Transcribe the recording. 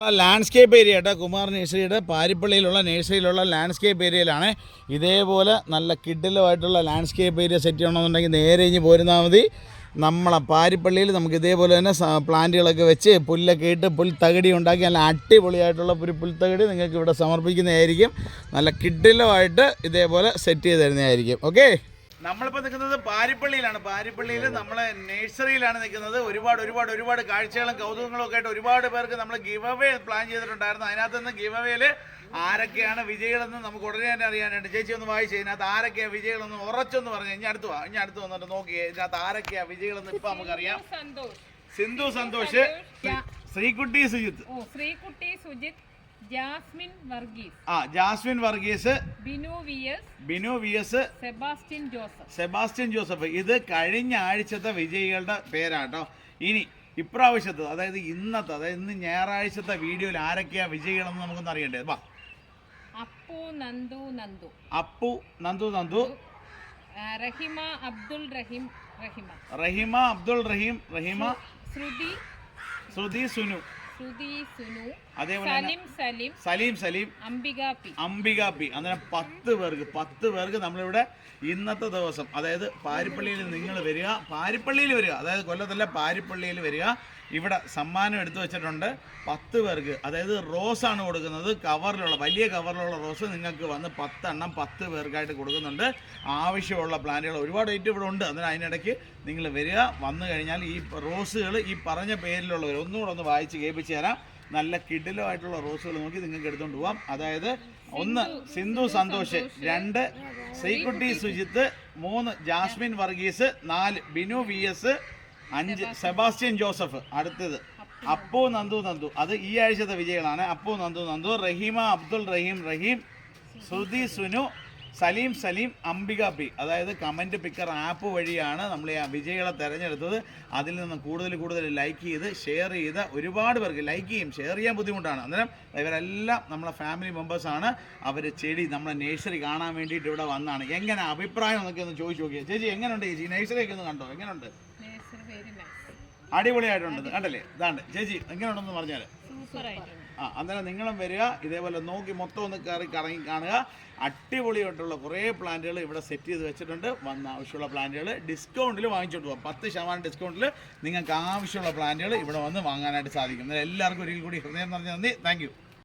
Landscape area കേട്ടോ Kumar നേഴ്സറിയുടെ പാരിപ്പള്ളിയിലുള്ള നേഴ്സറിയിലുള്ള landscape ഏരിയയിലാണ് ഇതേപോലെ നല്ല കിഡിലുമായിട്ടുള്ള ലാൻഡ്സ്കേപ്പ് ഏരിയ സെറ്റ് ചെയ്യണമെന്നുണ്ടെങ്കിൽ നേരെ ഇനി പോരുന്നാൽ മതി. നമ്മളെ പാരിപ്പള്ളിയിൽ നമുക്ക് ഇതേപോലെ തന്നെ പ്ലാന്റുകളൊക്കെ വെച്ച് പുല്ലൊക്കെ ഇട്ട് പുൽത്തകടി തകടി ഉണ്ടാക്കി നല്ല അടിപൊളിയായിട്ടുള്ള ഒരു പുൽത്തകടി നിങ്ങൾക്ക് ഇവിടെ സമർപ്പിക്കുന്നതായിരിക്കും. നല്ല കിഡിലുമായിട്ട് ഇതേപോലെ സെറ്റ് ചെയ്ത് തരുന്നതായിരിക്കും. ഓക്കെ നമ്മളിപ്പോൾ നിൽക്കുന്നത് പാരിപ്പള്ളിയിലാണ്. പാരിപ്പള്ളിയിൽ നമ്മളെ നേഴ്സറിയിലാണ് നിൽക്കുന്നത്. ഒരുപാട് ഒരുപാട് ഒരുപാട് കാഴ്ചകളും കൗതുകങ്ങളും ഒക്കെ ആയിട്ട് ഒരുപാട് പേർക്ക് നമ്മൾ ഗിവ് അവേ പ്ലാൻ ചെയ്തിട്ടുണ്ടായിരുന്നു. അതിനകത്ത് നിന്ന് ഗിവ് അവേയിൽ ആരൊക്കെയാണ് വിജയികളെന്ന് നമുക്ക് ഉടനെ തന്നെ അറിയാനുണ്ട്. ചേച്ചി ഒന്ന് വായിച്ചു ഇതിനകത്ത് ആരൊക്കെയാണ് വിജയികളെന്ന് ഉറച്ചൊന്ന് പറഞ്ഞു ഇനി അടുത്ത് വാ. ഇനി അടുത്ത് വന്നിട്ട് നോക്കിയേ ഇതിനകത്ത് ആരൊക്കെയാണ് വിജയികളെന്ന് ഇപ്പം നമുക്കറിയാം സിന്ധു സന്തോഷ് ശ്രീകുട്ടി സുജിത്ത്. ശ്രീകുട്ടി സുജിത് ജാസ്മിൻ വർഗീസ്. ആ Jasmine Varghese Binu V S Binu V S Sebastian Joseph. Sebastian Joseph. ഇത് കഴിഞ്ഞ ആഴ്ചത്തെ വിജയികളുടെ പേരാട്ടോ. ഇനി ഇപ്രാവശ്യത്തെ അതായത് ഇന്നത്തെ അതായത് ഇന്ന് ഞായറാഴ്ചത്തെ വീഡിയോയിൽ ആരൊക്കെയാ വിജയികളെന്ന് നമുക്കൊന്ന് അറിയണ്ടേ. വാ. അപ്പു നന്ദു നന്ദു. അപ്പു നന്ദു നന്ദു. റഹിമ അബ്ദുൾ റഹീം റഹിമ. റഹിമ അബ്ദുൾ റഹീം റഹിമ. ശ്രുതി. ശ്രുതി സുനു. ശ്രുതി സുനു അതേപോലെ സലിം സലിം സലീം സലീം അംബിക പി. അംബിക പി. അങ്ങനെ പത്ത് പേർക്ക് പത്ത് പേർക്ക് നമ്മളിവിടെ ഇന്നത്തെ ദിവസം അതായത് പാരിപ്പള്ളിയിൽ നിങ്ങൾ വരിക പാരിപ്പള്ളിയിൽ വരിക അതായത് കൊല്ലത്തല്ല പാരിപ്പള്ളിയിൽ വരിക. ഇവിടെ സമ്മാനം എടുത്തു വെച്ചിട്ടുണ്ട് പത്ത് പേർക്ക്. അതായത് റോസ് ആണ് കൊടുക്കുന്നത് കവറിലുള്ള വലിയ കവറിലുള്ള റോസ് നിങ്ങൾക്ക് വന്ന് പത്തെണ്ണം പത്ത് പേർക്കായിട്ട് കൊടുക്കുന്നുണ്ട്. ആവശ്യമുള്ള പ്ലാന്റുകൾ ഒരുപാട് ഐറ്റം ഇവിടെ ഉണ്ട്. അതിന് അതിനിടയ്ക്ക് നിങ്ങൾ വരിക വന്നു കഴിഞ്ഞാൽ ഈ റോസുകൾ ഈ പറഞ്ഞ പേരിലുള്ളവർ ഒന്നുകൂടെ ഒന്ന് വായിച്ച് കേൾപ്പിച്ച് തരാം. നല്ല കിഡിലുമായിട്ടുള്ള റോസുകൾ നോക്കി നിങ്ങൾക്ക് എടുത്തുകൊണ്ട് പോവാം. അതായത് ഒന്ന് സിന്ധു സന്തോഷ് രണ്ട് ശ്രീകുട്ടി സുജിത്ത് മൂന്ന് ജാസ്മിൻ വർഗീസ് നാല് ബിനു വി എസ് അഞ്ച് സെബാസ്റ്റ്യൻ. ജോസഫ്. അടുത്തത് അപ്പു നന്ദു നന്ദു. അത് ഈ ആഴ്ചത്തെ വിജയികളാണ് അപ്പു നന്ദു നന്ദു റഹീമ അബ്ദുൾ റഹീം റഹീം ശ്രുതി സുനു സലീം സലീം അംബിക പി. അതായത് കമന്റ് പിക്കർ ആപ്പ് വഴിയാണ് നമ്മൾ ആ വിജയികളെ തിരഞ്ഞെടുത്തത്. അതിൽ നിന്ന് കൂടുതൽ കൂടുതൽ ലൈക്ക് ചെയ്ത് ഷെയർ ചെയ്ത് ഒരുപാട് പേർക്ക് ലൈക്ക് ചെയ്യും ഷെയർ ചെയ്യാൻ ബുദ്ധിമുട്ടാണ്. അന്നേരം ഇവരെല്ലാം നമ്മളെ ഫാമിലി മെമ്പേഴ്സാണ് അവർ ചെടി നമ്മളെ നേഴ്സറി കാണാൻ വേണ്ടിയിട്ട് ഇവിടെ വന്നാണ്. എങ്ങനെ അഭിപ്രായം എന്നൊക്കെ ഒന്ന് ചോദിച്ചു നോക്കിയാൽ ചേച്ചി എങ്ങനെയുണ്ട് ചേച്ചി? നേഴ്സറി ഒക്കെ ഒന്ന് കണ്ടോ? എങ്ങനെയുണ്ട് അടിപൊളിയായിട്ടുണ്ട്. കണ്ടല്ലേ? ഇതാണ്ട്. ചേച്ചി എങ്ങനെയുണ്ടെന്ന് പറഞ്ഞാൽ സൂപ്പർ ആയിട്ടുണ്ട്. ആ അന്നേരം നിങ്ങളും വരിക ഇതേപോലെ നോക്കി മൊത്തം ഒന്ന് കയറി കറങ്ങി കാണുക. അടിപൊളിയായിട്ടുള്ള കുറേ പ്ലാന്റുകൾ ഇവിടെ സെറ്റ് ചെയ്ത് വെച്ചിട്ടുണ്ട്. വന്ന ആവശ്യമുള്ള പ്ലാന്റുകൾ ഡിസ്കൗണ്ടിൽ വാങ്ങിച്ചോണ്ട് പോകാം പത്ത് ശതമാനം ഡിസ്കൗണ്ടിൽ നിങ്ങൾക്ക് ആവശ്യമുള്ള പ്ലാന്റുകൾ ഇവിടെ വന്ന് വാങ്ങാനായിട്ട് സാധിക്കും. എല്ലാവർക്കും ഒരിക്കൽ കൂടി ഹൃദയം നിറഞ്ഞ നന്ദി. താങ്ക്